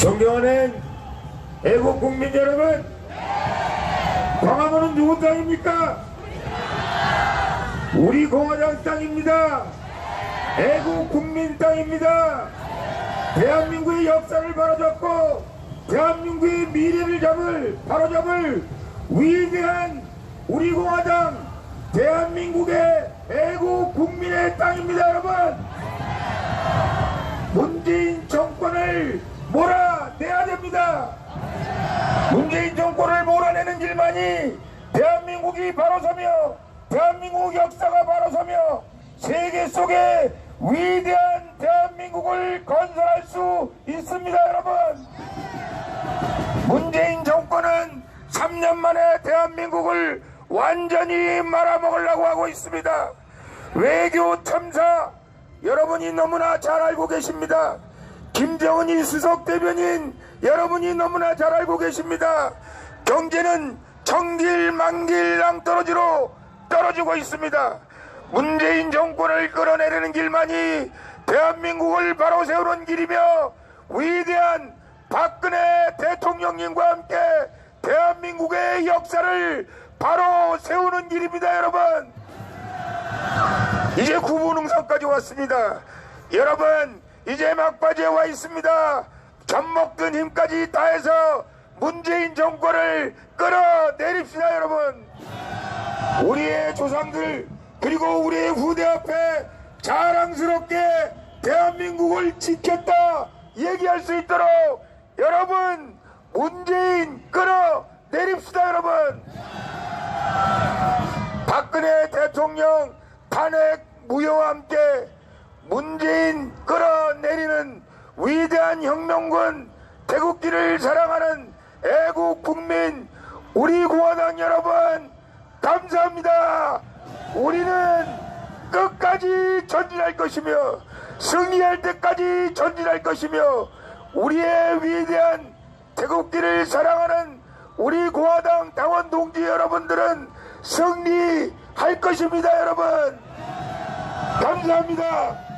존경하는 애국 국민 여러분, 광화문은 누구 땅입니까? 우리 공화당 땅입니다. 애국 국민 땅입니다. 대한민국의 역사를 바로잡고 대한민국의 미래를 잡을 바로잡을 위대한 우리 공화당 대한민국의 애국 됩니다. 문재인 정권을 몰아내는 길만이 대한민국이 바로 서며 대한민국 역사가 바로 서며 세계 속에 위대한 대한민국을 건설할 수 있습니다, 여러분. 문재인 정권은 3년 만에 대한민국을 완전히 말아먹으려고 하고 있습니다. 외교 탐사 여러분이 너무나 잘 알고 계십니다. 김정은이 수석 대변인 여러분이 너무나 잘 알고 계십니다. 경제는 정길 만길 낭떠러지로 떨어지고 있습니다. 문재인 정권을 끌어내리는 길만이 대한민국을 바로 세우는 길이며 위대한 박근혜 대통령님과 함께 대한민국의 역사를 바로 세우는 길입니다, 여러분. 이제 구분응선까지 왔습니다. 여러분, 이제 막바지에 와 있습니다. 젖먹든 힘까지 다해서 문재인 정권을 끌어내립시다, 여러분. 우리의 조상들, 그리고 우리의 후대 앞에 자랑스럽게 대한민국을 지켰다 얘기할 수 있도록 여러분, 문재인 끌어내립시다, 여러분. 박근혜 대통령 탄핵 무효와 함께 문재인 끌어내리는 위대한 혁명군 태극기를 사랑하는 애국 국민 우리 공화당 여러분 감사합니다. 우리는 끝까지 전진할 것이며 승리할 때까지 전진할 것이며 우리의 위대한 태극기를 사랑하는 우리 공화당 당원 동지 여러분들은 승리할 것입니다, 여러분. 감사합니다.